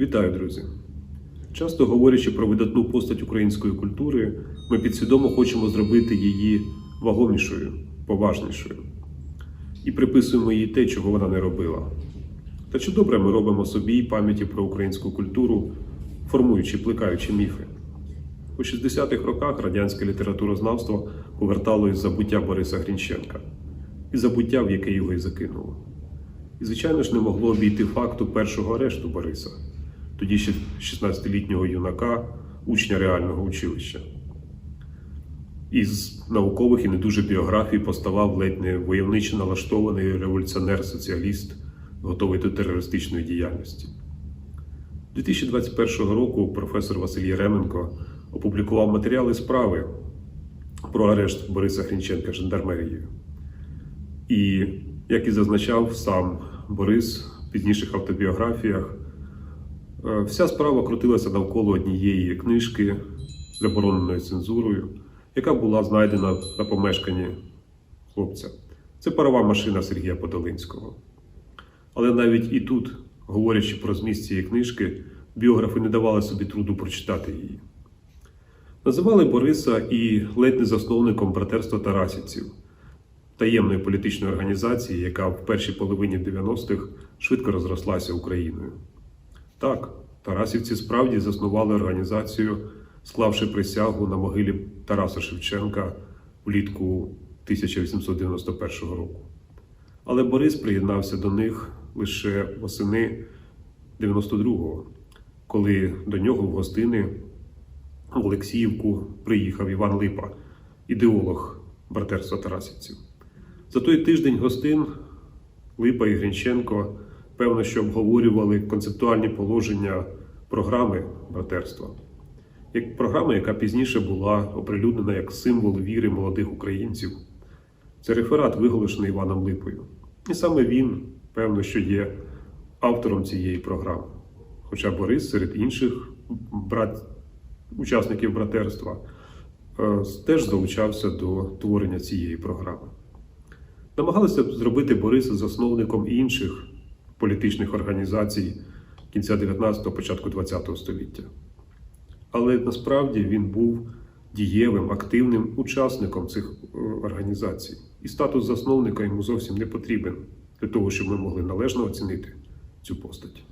Вітаю, друзі! Часто говорячи про видатну постать української культури, ми підсвідомо хочемо зробити її вагомішою, поважнішою і приписуємо їй те, чого вона не робила. Та чи добре ми робимо собі пам'яті про українську культуру, формуючи, плекаючи міфи? У 60-х роках радянське літературознавство повертало із забуття Бориса Грінченка і забуття, в яке його і закинуло. І, звичайно ж, не могло обійти факту першого арешту Бориса, тоді ще 16-літнього юнака, учня реального училища. Із наукових і не дуже біографій поставав ледь не войовничо налаштований революціонер-соціаліст, готовий до терористичної діяльності. 2021 року професор Василь Єременко опублікував матеріали справи про арешт Бориса Грінченка жандармерією. І, як і зазначав сам Борис в пізніших автобіографіях, вся справа крутилася навколо однієї книжки, забороненою цензурою, яка була знайдена на помешканні хлопця. Це парова машина Сергія Подолинського. Але навіть і тут, говорячи про зміст цієї книжки, біографи не давали собі труду прочитати її. Називали Бориса і ледь не засновником братерства Тарасівців, таємної політичної організації, яка в першій половині 90-х швидко розрослася Україною. Так, Тарасівці справді заснували організацію, склавши присягу на могилі Тараса Шевченка влітку 1891 року. Але Борис приєднався до них лише восени 92-го, коли до нього в гостини в Олексіївку приїхав Іван Липа, ідеолог братерства Тарасівців. За той тиждень гостин Липа і Грінченко, певно, що обговорювали концептуальні положення програми братерства. Як програма, яка пізніше була оприлюднена як символ віри молодих українців. Це реферат, виголошений Іваном Липою. І саме він, певно, що є автором цієї програми. Хоча Борис серед інших брат, учасників братерства е, теж залучався до творення цієї програми. Намагалися зробити Бориса засновником інших політичних організацій кінця 19-го, початку 20-го століття. Але насправді він був дієвим, активним учасником цих е, організацій. І статус засновника йому зовсім не потрібен для того, щоб ми могли належно оцінити цю постать.